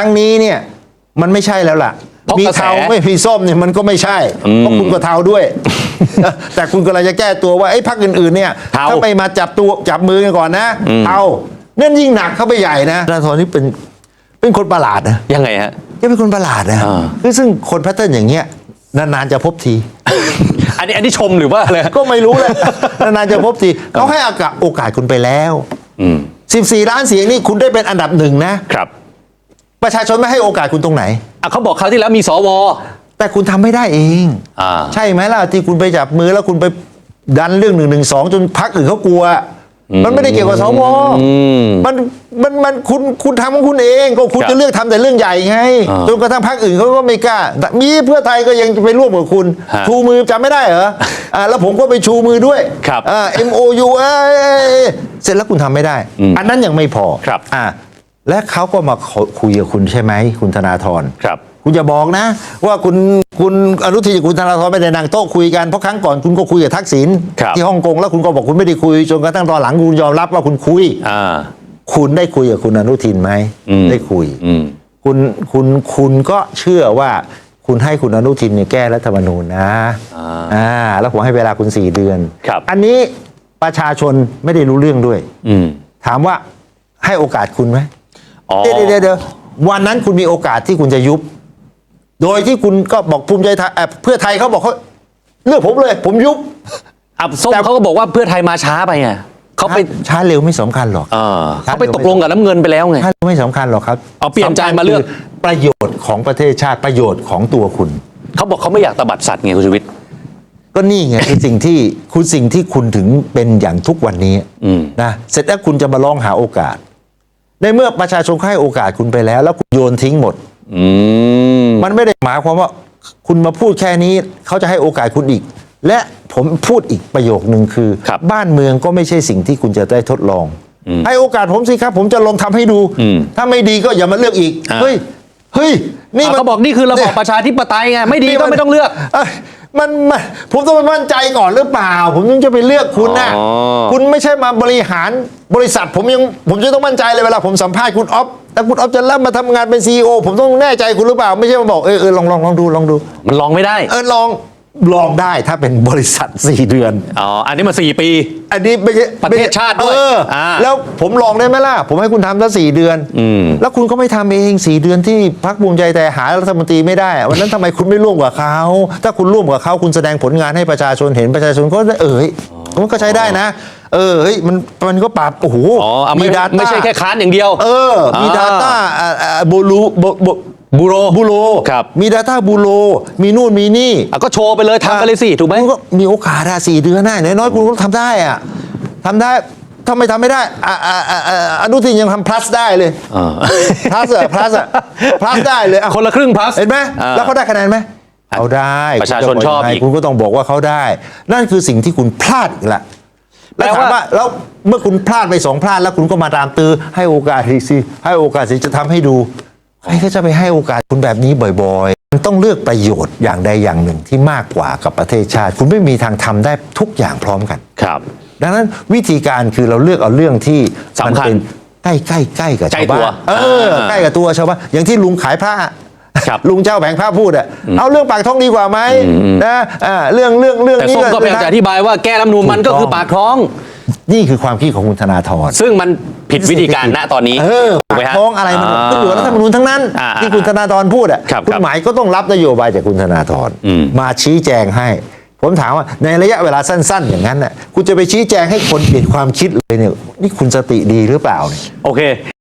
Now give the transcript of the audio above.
ครั้งนี้เนี่ยมันไม่ใช่แล้วล่ะ เพราะมีกระแส เทาไม่มีส้มเนี่ยมันก็ไม่ใช่อืมเพราะคุณก็เทาด้วย แต่คุณกำลังจะแก้ตัวว่าไอ้พรรคอื่นๆเนี่ยเทา ถ้าไม่มาจับตัวจับมือกันก่อนนะอืมเทานั่นยิ่งหนักเข้าไปใหญ่นะธนาธรนี่เป็นเป็นคนประหลาดนะ ยังไงฮะแกเป็นคนประหลาดนะอ่า คือซึ่งคนแพทเทิร์นอย่างเงี้ยนานๆจะพบที อันนี้อันนี้ชมหรือว่าอะไรก็ไม่รู้แหละนานๆจะพบทีเขาให้โอกาสโอกาสคุณไปแล้ว อืม 14 ล้านเสียงนี่คุณได้เป็นอันดับหนึ่งนะครับ ประชาชนไม่ให้โอกาสคุณตรงไหน อะเขาบอกคราวที่แล้วมีสวแต่คุณทำไม่ได้เอง อ่า ใช่ไหมล่ะที่คุณไปจับมือแล้วคุณไปดันเรื่องหนึ่งหนึ่งสองจนพักอื่นเขากลัว มันไม่ได้เกี่ยวกับสวอืมมันมันมันคุณคุณทำของคุณเอง ก็คุณครับจะเลือกทำแต่เรื่องใหญ่ไงอ่าจนกระทั่งพักอื่นเขาก็ไม่กล้าแต่มีเพื่อไทยก็ยังจะไปร่วมกับคุณ ฮะชูมือจำไม่ได้เหรออ่าแล้วผมก็ไปชูมือด้วยครับอ่า MOU เอ้ยเสร็จแล้วคุณทำไม่ได้ อืมอันนั้นยังไม่พอครับ อ่า และเขาก็มาขอคุยกับคุณใช่ไหมคุณธนาธรครับ คุณจะบอกนะ ว่าคุณคุณอนุทินกับคุณธนาธรไม่ได้นั่งโต๊ะคุยกันเพราะครั้งก่อนคุณก็คุยกับทักษิณครับที่ฮ่องกงแล้วคุณก็บอกคุณไม่ได้คุยจนกระทั่งตอนหลังคุณยอมรับว่าคุณคุยอ่าคุณได้คุยกับคุณอนุทินไหมอืมได้คุยอืมคุณคุณคุณก็เชื่อว่าคุณให้คุณอนุทินเนี่ยแก้รัฐธรรมนูญนะอ่าอ่าแล้วผมให้เวลาคุณสี่เดือนครับอันนี้ประชาชนไม่ได้รู้เรื่องด้วย อืมถามว่าให้โอกาสคุณไหม อ๋อ เดี๋ยวเดี๋ยวเดี๋ยววันนั้นคุณมีโอกาสที่คุณจะยุบ โดยที่คุณก็บอกภูมิใจไทยเอ่อเพื่อไทยเขาบอกเขาเลือกผมเลย ผมยุบ อับส้มแต่ เขาก็บอกว่าเพื่อไทยมาช้าไปไงเขาไปช้าเร็วไม่สำคัญหรอก เออเขาไปตกลงกับน้ำเงินไปแล้วไงช้าเร็วไม่สำคัญหรอกครับเอาเปลี่ยนใจสำคัญมาเลือกคืประโยชน์ของประเทศชาติประโยชน์ของตัวคุณ เขาบอกเขาไม่อยากตบัดสัตว์ไงคุณชีวิตก็นี่ไง คือสิ่งที่คุณสิ่งที่คุณถึงเป็นอย่างทุกวันนี้อืมนะเสร็จแล้วคุณจะมาร้องหาโอกาส ในเมื่อประชาชนเขาให้โอกาสคุณไปแล้ว แล้วคุณโยนทิ้งหมดอืมมันไม่ได้หมายความว่า คุณมาพูดแค่นี้ เขาจะให้โอกาสคุณอีก และผมพูดอีกประโยคนึงคือครับบ้านเมืองก็ไม่ใช่สิ่งที่คุณจะได้ทดลอง ให้โอกาสผมสิครับ ผมจะลองทำให้ดูอืมถ้าไม่ดีก็อย่ามาเลือกอีกอ่าเฮ้ยเฮ้ยนี่อะมันเขาบอกนี่คือระบอบประชาธิปไตยไงไม่ดีก็ไม่ต้องเลือกเอ้ย มันมันผมต้องไปมั่นใจก่อนหรือเปล่า ผมถึงจะไปเลือกคุณนะอ๋อ คุณไม่ใช่มาบริหารบริษัท ผมยังผมจะต้องมั่นใจเลยเวลาผมสัมภาษณ์คุณออฟแต่คุณออฟจะรับมาทำงานเป็นซีอผมต้องแน่ใจคุณหรือเปล่า ไม่ใช่มาบอกเออเออลองลองลองดูลองดู มันลองไม่ได้ เออลอง ลองได้ถ้าเป็นบริษัท 4 เดือน อ๋อ อันนี้มาสี่ปี อันนี้ไม่ใช่ประเทศชาติด้วยเอออ่าแล้วผมลองได้ไหมล่ะ ผมให้คุณทำตั้งสี่เดือนอืมแล้วคุณก็ไม่ทำเองสี่เดือนที่พักภูมิใจแต่หารัฐมนตรีไม่ได้อะวันนั้นทำไมคุณไม่ร่วมกับเขา ถ้าคุณร่วมกับเขาคุณแสดงผลงานให้ประชาชนเห็นประชาชนก็เออเฮ้ยมันก็ใช้ได้นะ เออเฮ้ยมันมันก็ปรับโอ้โหอ๋ออะไม่ดาต้าไม่ใช่แค่ค้านอย่างเดียว เออ มีอ่า Data อ่าอ่าบูรูบูบู บูโรบูโรครับมี Data บูโรมีนู่นมีนี่อะก็โชว์ไปเลยทำไปเลยสิถูกไหมคุณก็มีโอกาสอะสี่เดือนได้น้อยๆคุณก็ทำได้อะทำได้ถ้าไม่ทำไม่ได้อ่าอ่าอ่าอ่าอนุทินยังทำ plus ได้เลย อ่า plus อะ plus อะ plus ได้เลยอะคนละครึ่ง plus เห็นไหมอ่า แล้วเขาได้คะแนนไหมเขาได้ประชาชนคุณจชอบยังไงอีกคุณก็ต้องบอกว่าเขาได้ นั่นคือสิ่งที่คุณพลาดอีกละแล้วแปลถามว่า ว่าแล้วเมื่อคุณพลาดไปสองพลาดแล้วคุณก็มาตามตือให้โอกาสอีกสิให้โอกาสสิจะทำให้ดู ใครก็จะไปให้โอกาสคุณแบบนี้บ่อยๆ มันต้องเลือกประโยชน์อย่างใดอย่างหนึ่งที่มากกว่ากับประเทศชาติ คุณไม่มีทางทำได้ทุกอย่างพร้อมกันครับ ดังนั้นวิธีการคือเราเลือกเอาเรื่องที่สำคัญมันเป็นใกล้ใกล้ใกล้กับใกล้ชาวบ้าตัวนเอออ่าใกล้กับตัวชาวบ้านอย่างที่ลุงขายผ้าครับลุงเจ้าแผงผ้าพูดอะเอาเรื่องปากท้องดีกว่าไหมอืมนะอ่าเรื่องเรื่องเรื่องแต่นี้ส้มก็พยายามจะอธิบายว่าแก้รัฐธรรมนูญมันก็คือปากท้อง นี่คือความคิดของคุณธนาธรซึ่งมัน ผิดวิธีการณตอนนี้เออถูกปาไหมกฮะท้องอะไรมันก็อยู่กับรัฐธรรมนูญทั้งนั้นอ่าที่คุณธนาธรพูดอะครับคุณครับหมายก็ต้องรับนโยบายจากคุณธนาธรอืม มาชี้แจงให้ ผมถามว่าในระยะเวลาสั้น ๆ อย่างนั้นน่ะคุณจะไปชี้แจงให้คนเปลี่ยนความคิดเลยเนี่ยนี่คุณสติดีหรือเปล่าเนี่ย โอเค